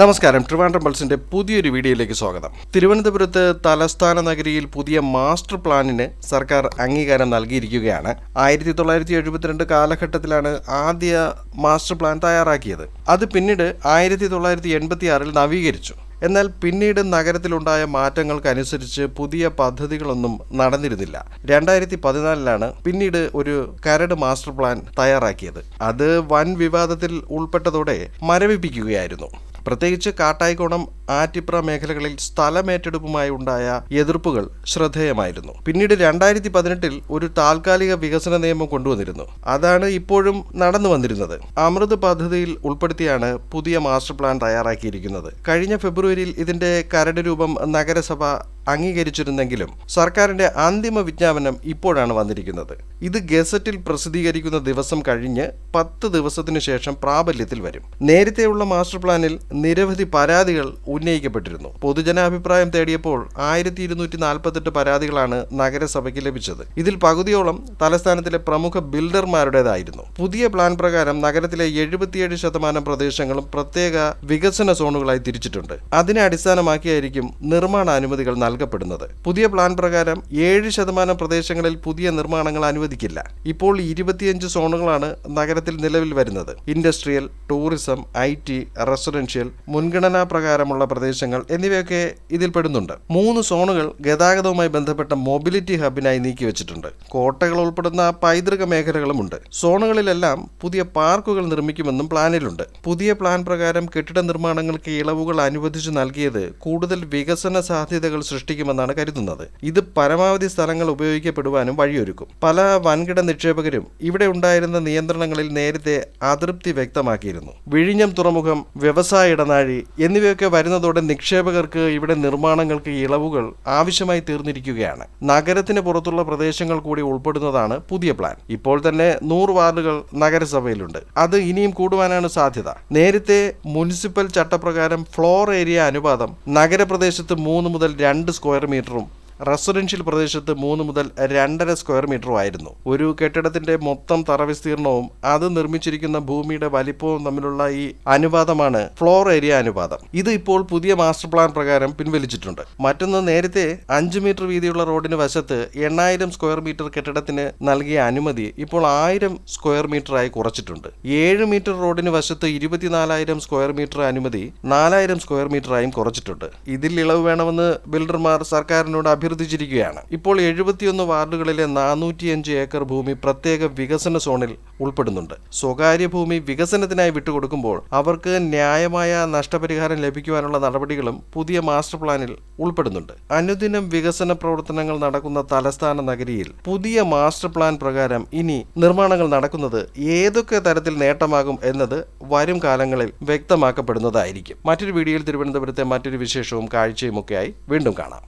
നമസ്കാരം. ട്രിവാൻഡ്രം പൾസിന്റെ പുതിയൊരു വീഡിയോയിലേക്ക് സ്വാഗതം. തിരുവനന്തപുരത്ത് തലസ്ഥാന നഗരിയിൽ പുതിയ മാസ്റ്റർ പ്ലാനിന് സർക്കാർ അംഗീകാരം നൽകിയിരിക്കുകയാണ്. ആയിരത്തി തൊള്ളായിരത്തി എഴുപത്തിരണ്ട് കാലഘട്ടത്തിലാണ് ആദ്യ മാസ്റ്റർ പ്ലാൻ തയ്യാറാക്കിയത്. അത് പിന്നീട് ആയിരത്തി തൊള്ളായിരത്തി എൺപത്തി ആറിൽ നവീകരിച്ചു. എന്നാൽ പിന്നീട് നഗരത്തിലുണ്ടായ മാറ്റങ്ങൾക്കനുസരിച്ച് പുതിയ പദ്ധതികളൊന്നും നടന്നിരുന്നില്ല. രണ്ടായിരത്തി പതിനാലിലാണ് പിന്നീട് ഒരു കരട് മാസ്റ്റർ പ്ലാൻ തയ്യാറാക്കിയത്. അത് വൻ വിവാദത്തിൽ ഉൾപ്പെട്ടതോടെ മരവിപ്പിക്കുകയായിരുന്നു. പ്രത്യേകിച്ച് കാട്ടായിക്കോണം ആറ്റിപ്ര മേഖലകളിൽ സ്ഥലമേറ്റെടുപ്പുമായി ഉണ്ടായ എതിർപ്പുകൾ ശ്രദ്ധേയമായിരുന്നു. പിന്നീട് രണ്ടായിരത്തി പതിനെട്ടിൽ ഒരു താൽക്കാലിക വികസന നിയമം കൊണ്ടുവന്നിരുന്നു. അതാണ് ഇപ്പോഴും നടന്നു വന്നിരുന്നത്. അമൃത് പദ്ധതിയിൽ ഉൾപ്പെടുത്തിയാണ് പുതിയ മാസ്റ്റർ പ്ലാൻ തയ്യാറാക്കിയിരിക്കുന്നത്. കഴിഞ്ഞ ഫെബ്രുവരിയിൽ ഇതിന്റെ കരട് രൂപം നഗരസഭ അംഗീകരിച്ചിരുന്നെങ്കിലും സർക്കാരിന്റെ അന്തിമ വിജ്ഞാപനം ഇപ്പോഴാണ് വന്നിരിക്കുന്നത്. ഇത് ഗസറ്റിൽ പ്രസിദ്ധീകരിക്കുന്ന ദിവസം കഴിഞ്ഞ് പത്ത് ദിവസത്തിനു ശേഷം പ്രാബല്യത്തിൽ വരും. നേരത്തെയുള്ള മാസ്റ്റർ പ്ലാനിൽ നിരവധി പരാതികൾ ഉന്നയിക്കപ്പെട്ടിരുന്നു. പൊതുജനാഭിപ്രായം തേടിയപ്പോൾ ആയിരത്തി ഇരുന്നൂറ്റി നാൽപ്പത്തെട്ട് പരാതികളാണ് നഗരസഭയ്ക്ക് ലഭിച്ചത്. ഇതിൽ പകുതിയോളം തലസ്ഥാനത്തിലെ പ്രമുഖ ബിൽഡർമാരുടേതായിരുന്നു. പുതിയ പ്ലാൻ പ്രകാരം നഗരത്തിലെ എഴുപത്തിയേഴ് ശതമാനം പ്രദേശങ്ങളും പ്രത്യേക വികസന സോണുകളായി തിരിച്ചിട്ടുണ്ട്. അതിനെ അടിസ്ഥാനമാക്കിയായിരിക്കും നിർമ്മാണ അനുമതികൾ നൽകപ്പെടുന്നത്. പുതിയ പ്ലാൻ പ്രകാരം ഏഴ് ശതമാനം പ്രദേശങ്ങളിൽ പുതിയ നിർമ്മാണങ്ങൾ അനുവദിക്കില്ല. ഇപ്പോൾ ഇരുപത്തിയഞ്ച് സോണുകളാണ് നഗരത്തിൽ നിലവിൽ വരുന്നത്. Industrial tourism I T residential മുൻഗണനാ പ്രകാരമുള്ള പ്രദേശങ്ങൾ എന്നിവയൊക്കെ ഇതിൽ പെടുന്നുണ്ട്. മൂന്ന് സോണുകൾ ഗതാഗതവുമായി ബന്ധപ്പെട്ട മൊബിലിറ്റി ഹബിനായി നീക്കിവച്ചിട്ടുണ്ട് കോട്ടകൾ ഉൾപ്പെടുന്ന പൈതൃക മേഖലകളുമുണ്ട് സോണുകളിലെല്ലാം പുതിയ പാർക്കുകൾ നിർമ്മിക്കുമെന്നും പ്ലാനിലുണ്ട്. പുതിയ പ്ലാൻ പ്രകാരം കെട്ടിട നിർമ്മാണങ്ങൾക്ക് ഇളവുകൾ അനുവദിച്ചു നൽകിയത് കൂടുതൽ വികസന സാധ്യതകൾ സൃഷ്ടിക്കുമെന്നാണ് കരുതുന്നത്. ഇത് പരമാവധി സ്ഥലങ്ങൾ ഉപയോഗിക്കപ്പെടുവാനും വഴിയൊരുക്കും. പല വൻകിട നിക്ഷേപകരും ഇവിടെ ഉണ്ടായിരുന്ന നിയന്ത്രണങ്ങളിൽ നേരത്തെ അതൃപ്തി വ്യക്തമാക്കിയിരുന്നു. വിഴിഞ്ഞം തുറമുഖം വ്യവസായ ഇടനാഴി എന്നിവയൊക്കെ വരുന്നതോടെ നിക്ഷേപകർക്ക് ഇവിടെ നിർമ്മാണങ്ങൾക്ക് ഇളവുകൾ ആവശ്യമായി തീർന്നിരിക്കുകയാണ്. നഗരത്തിന് പുറത്തുള്ള പ്രദേശങ്ങൾ കൂടി ഉൾപ്പെടുന്നതാണ് പുതിയ പ്ലാൻ. ഇപ്പോൾ തന്നെ നൂറ് വാർഡുകൾ നഗരസഭയിലുണ്ട്. അത് ഇനിയും കൂടുവാനാണ് സാധ്യത. നേരത്തെ മുനിസിപ്പൽ ചട്ടപ്രകാരം ഫ്ലോർ ഏരിയ അനുപാതം നഗരപ്രദേശത്ത് മൂന്ന് മുതൽ രണ്ട് സ്ക്വയർ മീറ്ററും റെസിഡൻഷ്യൽ പ്രദേശത്ത് മൂന്ന് മുതൽ രണ്ടര സ്ക്വയർ മീറ്ററും ആയിരുന്നു. ഒരു കെട്ടിടത്തിന്റെ മൊത്തം തറ വിസ്തീർണവും അത് നിർമ്മിച്ചിരിക്കുന്ന ഭൂമിയുടെ വലിപ്പവും തമ്മിലുള്ള ഈ അനുപാതമാണ് ഫ്ലോർ ഏരിയ അനുപാതം. ഇത് ഇപ്പോൾ പുതിയ മാസ്റ്റർ പ്ലാൻ പ്രകാരം പിൻവലിച്ചിട്ടുണ്ട്. മറ്റൊന്ന് നേരത്തെ അഞ്ച് മീറ്റർ വീതിയുള്ള റോഡിന് വശത്ത് എണ്ണായിരം സ്ക്വയർ മീറ്റർ കെട്ടിടത്തിന് നൽകിയ അനുമതി ഇപ്പോൾ ആയിരം സ്ക്വയർ മീറ്ററായി കുറച്ചിട്ടുണ്ട്. ഏഴ് മീറ്റർ റോഡിന് വശത്ത് ഇരുപത്തിനാലായിരം സ്ക്വയർ മീറ്റർ അനുമതി നാലായിരം സ്ക്വയർ മീറ്ററായും കുറച്ചിട്ടുണ്ട്. ഇതിൽ ഇളവ് വേണമെന്ന് ബിൽഡർമാർ സർക്കാരിനോട് അഭ്യർത്ഥിച്ചിരിക്കുകയാണ് ഇപ്പോൾ എഴുപത്തിയൊന്ന് വാർഡുകളിലെ നാനൂറ്റിയഞ്ച് ഏക്കർ ഭൂമി പ്രത്യേക വികസന സോണിൽ ഉൾപ്പെടുന്നുണ്ട്. സ്വകാര്യ ഭൂമി വികസനത്തിനായി വിട്ടുകൊടുക്കുമ്പോൾ അവർക്ക് ന്യായമായ നഷ്ടപരിഹാരം ലഭിക്കുവാനുള്ള നടപടികളും പുതിയ മാസ്റ്റർ പ്ലാനിൽ ഉൾപ്പെടുന്നുണ്ട്. അനുദിനം വികസന പ്രവർത്തനങ്ങൾ നടക്കുന്ന തലസ്ഥാന നഗരിയിൽ പുതിയ മാസ്റ്റർ പ്ലാൻ പ്രകാരം ഇനി നിർമ്മാണങ്ങൾ നടക്കുന്നത് ഏതൊക്കെ തരത്തിൽ നേട്ടമാകും എന്നത് വരും കാലങ്ങളിൽ വ്യക്തമാക്കപ്പെടുന്നതായിരിക്കും. മറ്റൊരു വീഡിയോയിൽ തിരുവനന്തപുരത്തെ മറ്റൊരു വിശേഷവും കാഴ്ചയുമൊക്കെയായി വീണ്ടും കാണാം.